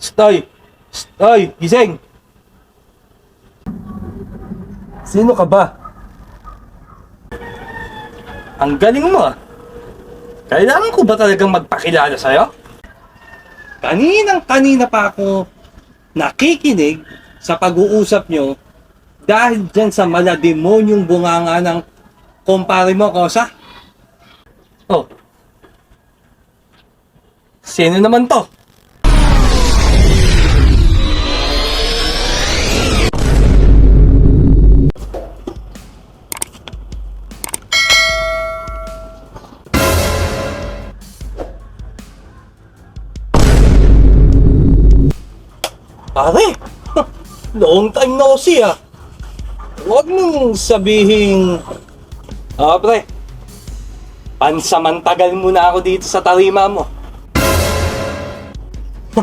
Stoy! Stoy! Gising! Sino ka ba? Ang galing mo ah. Kailangan ko ba talagang magpakilala sa'yo? Kaninang kanina pa ako nakikinig sa pag-uusap nyo dahil dyan sa malademonyong bunganga ng kumpare mo, Kosa. Oh. Sino naman to? Pare, long time no see ah. Huwag mong sabihin, ah pre, pansamantagal muna ako dito sa tarima mo.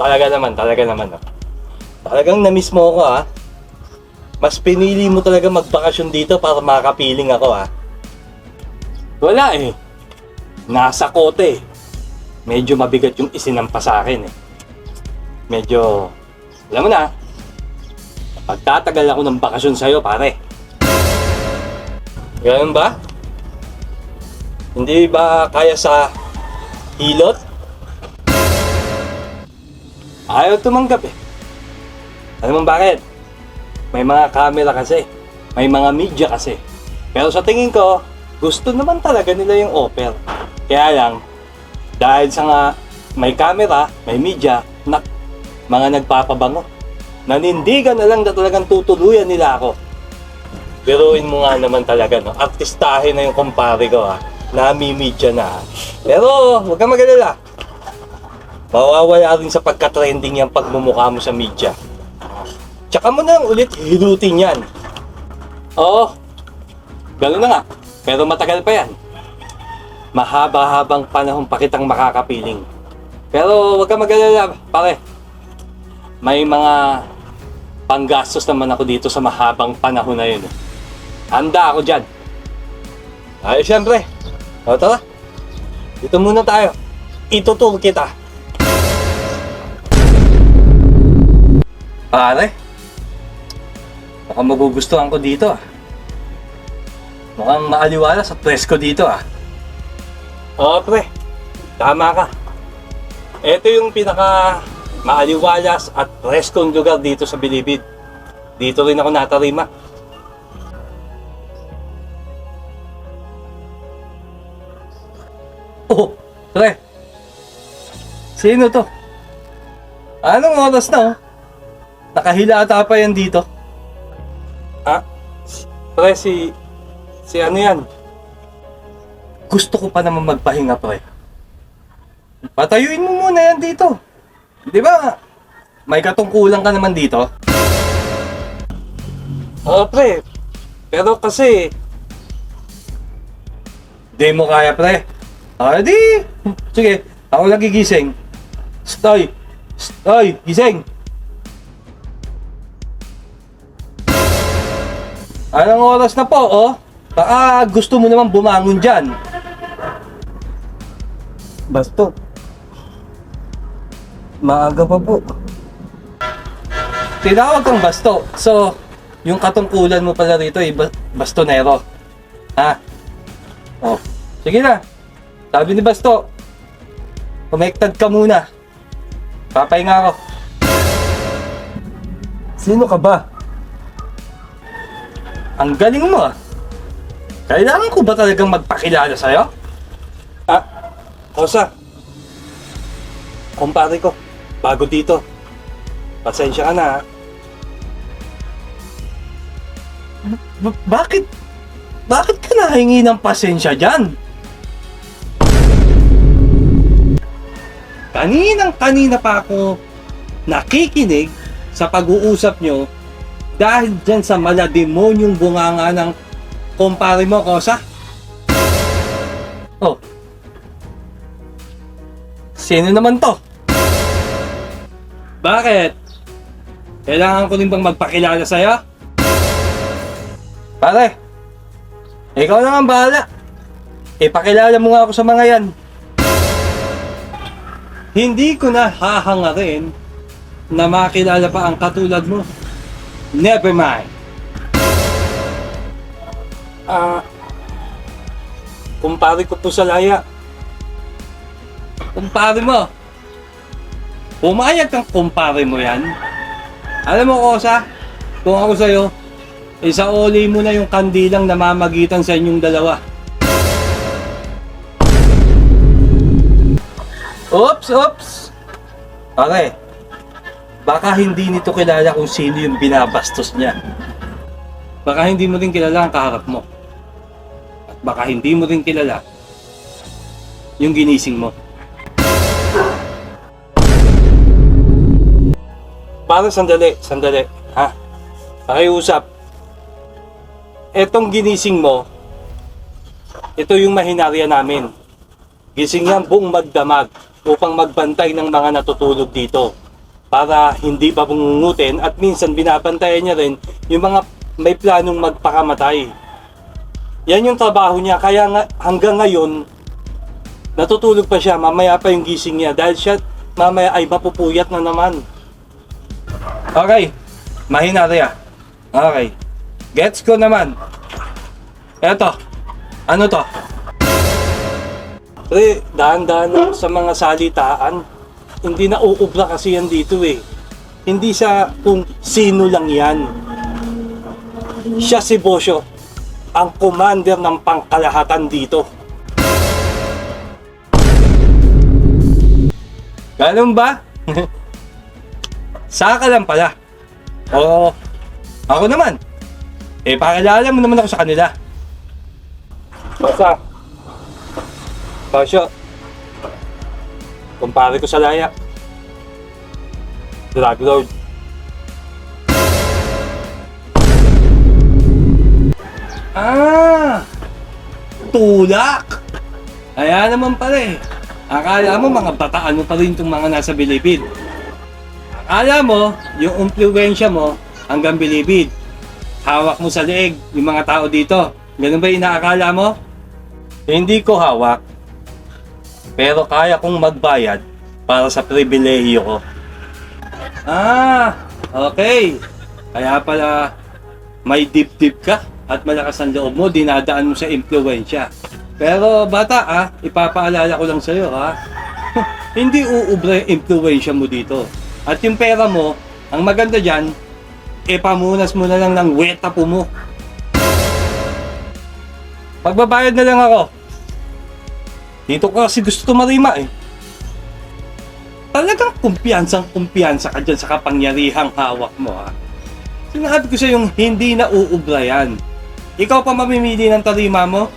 talaga naman, talaga naman. Oh. Talagang na-miss mo ako ah. Mas pinili mo talaga magbakasyon dito para makapiling ako ah. Wala eh. Nasa kote eh. Medyo mabigat yung isinampa sa akin eh medyo, alam mo na, pagtatagal ako ng bakasyon sa'yo, pare. Ganun ba? Hindi ba kaya sa hilot? Ayaw tumanggap eh. Alam mo bakit? May mga camera kasi. May mga media kasi. Pero sa tingin ko, gusto naman talaga nila yung offer. Kaya lang, dahil sa nga may camera, may media, nak mga nagpapabango. Nanindigan na lang na talagang tutuluyan nila ako. Biruin mo nga naman talaga, no? Artistahe na yung kumpare ko, ha? Namimidya na, ha? Pero, huwag kang magalala. Mawawala rin sa pagka-trending yung pagmumukha mo sa media. Tsaka mo na lang ulit hilutin yan. Oo, gano'n na nga. Pero matagal pa yan. Mahaba-habang panahon pa kitang makakapiling. Pero huwag kang magalala, pare may mga panggastos naman ako dito sa mahabang panahon na yun. Handa ako dyan. Ay, syempre. O, tara. Dito muna tayo. Itutur kita. Pare. Mukhang magugustuhan ko dito ah. Mukhang maaliwala sa presko dito ah. Oo, pre. Tama ka. Ito yung pinaka maaliwalas at preskong lugar dito sa Bilibid. Dito rin ako natarima. Oh, pre. Sino to? Anong oras na oh? Nakahilata pa yan dito. Ah, pre, si... Si ano yan? Gusto ko pa naman magpahinga, pre. Patayuin mo muna yan dito. Di ba, may katungkulan ka naman dito? Oo, pre. Pero kasi... Di mo kaya, pre. Ah, di. Sige, ako lang gigising. Stoy! Stoy! Gising! Anong oras na po, oh? Baka gusto mo naman bumangon dyan. Basto. Maaga pa po. Tinawag kang basto. So, yung katungkulan mo pala rito ay ba- bastonero. Ha? Oh, sige na. Sabi ni Basto, connected ka muna. Papahinga ako. Sino ka ba? Ang galing mo ah. Kailangan ko ba talagang magpakilala sa'yo? Ah, Rosa. Kumpare ko, bago dito. Pasensya ka na ha. Ba- bakit? Bakit ka nahingi ng pasensya dyan? Kaninang kanina pa ako nakikinig sa pag-uusap nyo dahil dyan sa malademonyong bunganga ng kumpare mo, Kosa. Oh. Sino naman to? Bakit? Kailangan ko rin bang magpakilala sa'yo? Pare, ikaw na ang bahala. Ipakilala mo nga ako sa mga yan. Hindi ko na hahangarin na makilala pa ang katulad mo. Never mind. Ah, kumpare ko po sa laya. Kumpare mo. Pumayag kang kumpare mo yan. Alam mo, Kosa, kung ako sa'yo, isauli mo na yung kandilang namamagitan sa inyong dalawa. Oops, oops! Okay. Baka hindi nito kilala kung sino yung binabastos niya. Baka hindi mo rin kilala ang kaharap mo. At baka hindi mo rin kilala yung ginising mo. Para sandali, sandali. Ha? Pakiusap. Etong ginising mo, ito yung mahinarya namin. Gising yan buong magdamag upang magbantay ng mga natutulog dito para hindi pa bungungutin at minsan binabantayan niya rin yung mga may planong magpakamatay. Yan yung trabaho niya kaya nga, hanggang ngayon natutulog pa siya mamaya pa yung gising niya dahil siya mamaya ay mapupuyat na naman. Okay, mahinarya. Okay. Gets ko naman. Eto, ano to? Pre, dahan-dahan sa mga salitaan. Hindi na uubra kasi yan dito eh. Hindi sa kung sino lang yan. Siya si Bosyo, ang commander ng pangkalahatan dito. Ganun ba? Saka lang pala. Oo. Ako naman. Eh, pakilala mo naman ako sa kanila. Basta, Pasyo. Kumpare ko sa laya. Drug Lord. Ah! Tulak! Kaya naman pala eh. Akala mo mga bataan mo pa rin itong mga nasa bilibid. Akala mo, yung impluensya mo hanggang bilibid. Hawak mo sa leeg yung mga tao dito. Ganun ba inaakala mo? Hindi ko hawak. Pero kaya kong magbayad para sa pribilehiyo ko. Ah, okay. Kaya pala may dip-dip ka at malakas ang loob mo, dinadaan mo sa impluensya. Pero bata ah, ipapaalala ko lang sa'yo ha. Hindi uubra yung impluensya mo dito. At yung pera mo, ang maganda dyan, ipamunas mo na lang ng weta po mo. Pagbabayad na lang ako. Dito ko kasi gusto tumarima eh. Talagang kumpiyansang kumpiyansa ka dyan sa kapangyarihang hawak mo ha. Sinabi ko sa yung hindi na uubra yan. Ikaw pa mamimili ng tarima mo?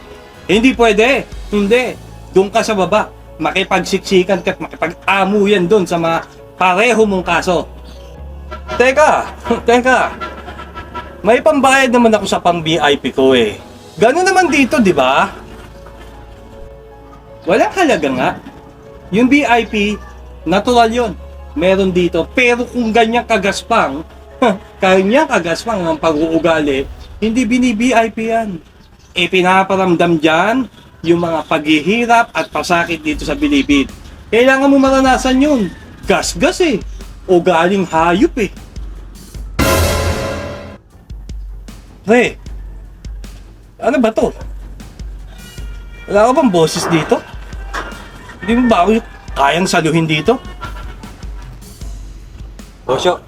Hindi pwede. Hindi. Doon ka sa baba. Makipagsiksikan ka at makipag-amo yan doon sa mga pareho mong kaso. Teka, teka. May pambayad naman ako sa pang VIP ko eh. Gano'n naman dito, di ba? Walang halaga nga. Yung VIP, natural yon. Meron dito. Pero kung ganyan kagaspang, ganyan kagaspang ang pag-uugali, hindi bini-VIP yan. E pinaparamdam dyan yung mga paghihirap at pasakit dito sa bilibid. Kailangan mo maranasan yun. Gas-gas eh. O galing hayop eh. Pre, ano ba to? Wala ka bang boses dito? Hindi mo ba ako kayang saluhin dito? Bosyo,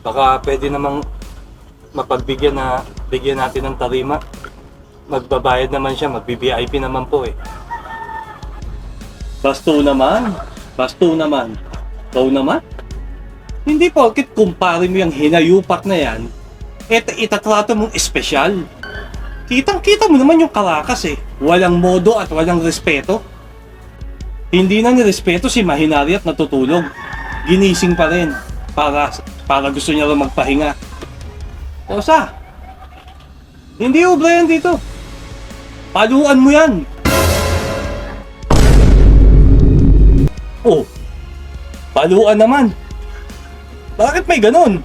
baka pwede namang mapagbigyan na bigyan natin ng tarima. Magbabayad naman siya, magbi-VIP naman po eh. Basto naman. Basto naman. Ikaw naman? Hindi porkit kumpare mo yung hinayupak na yan, et itatrato mong espesyal. Kitang-kita mo naman yung karakas eh. Walang modo at walang respeto. Hindi na nirespeto si Mahinari at natutulog. Ginising pa rin para, para gusto niya rin magpahinga. Osa, hindi ubra yan dito. Paluan mo yan. Oh, paluan naman. Bakit may ganun?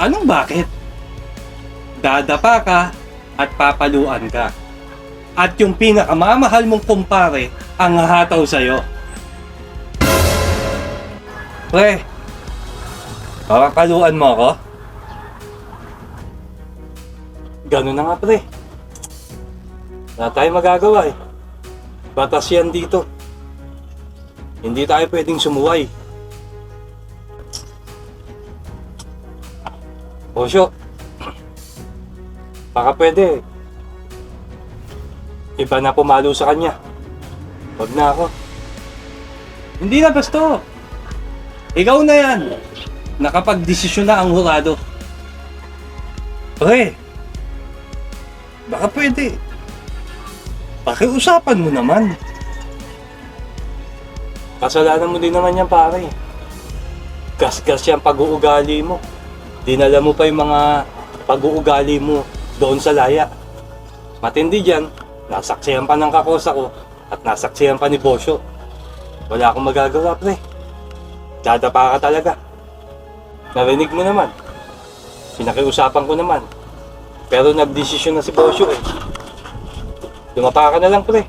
Anong bakit? Dadapa ka at papaluan ka. At yung pinakamamahal mong kumpare ang hahataw sa'yo. Pre, kakakaluan mo ako? Ganun na nga, pre. Wala tayong magagawa eh. Batas yan dito. Hindi tayo pwedeng sumuway. Osyo, baka pwede. Iba na pumalo sa kanya. Wag na ako. Hindi na basto. Ikaw na yan. Nakapag-desisyon na ang hurado. Pre, baka pwede. Pakiusapan mo naman. Kasalanan mo din naman yan, pare. Gas-gas yan pag-uugali mo. Dinala mo pa yung mga pag-uugali mo doon sa laya. Matindi dyan, nasaksihan pa ng kakosa ko at nasaksihan pa ni Bosyo. Wala akong magagawa, pre. Dadapa ka talaga. Narinig mo naman. Pinakiusapan ko naman. Pero nagdesisyon na si Bosyo eh. Dumapa ka na lang, pre.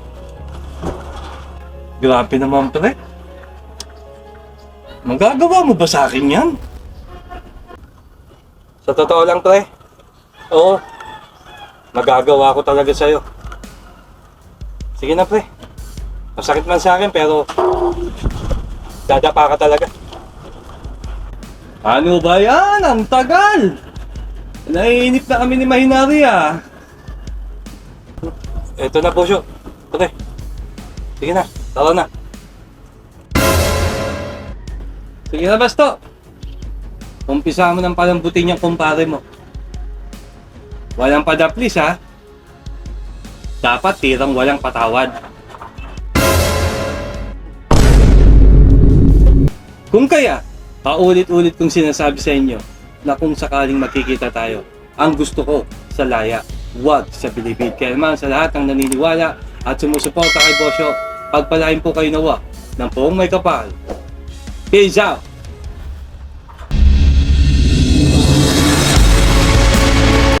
Grabe naman, pre. Magagawa mo ba sa akin yan? Sa totoo lang, pre. Oo. Magagawa ko talaga sa'yo. Sige na, pre. Masakit man sa akin, pero dadapa ka talaga. Ano ba yan? Ang tagal! Naiinip na kami ni Mahinari ah. Eto na po siya. Pre. Sige na. Tara na. Sige na, Basto. Umpisa mo ng palambutin yung kumpare mo. Walang padaplis ha. Dapat tirang walang patawad. Kung kaya, paulit-ulit kong sinasabi sa inyo na kung sakaling makikita tayo, ang gusto ko sa laya, wag sa bilibid. Kaya naman sa lahat ng naniniwala at sumusuporta kay Bosyo, pagpalain po kayo nawa ng poong may kapal. Beijão!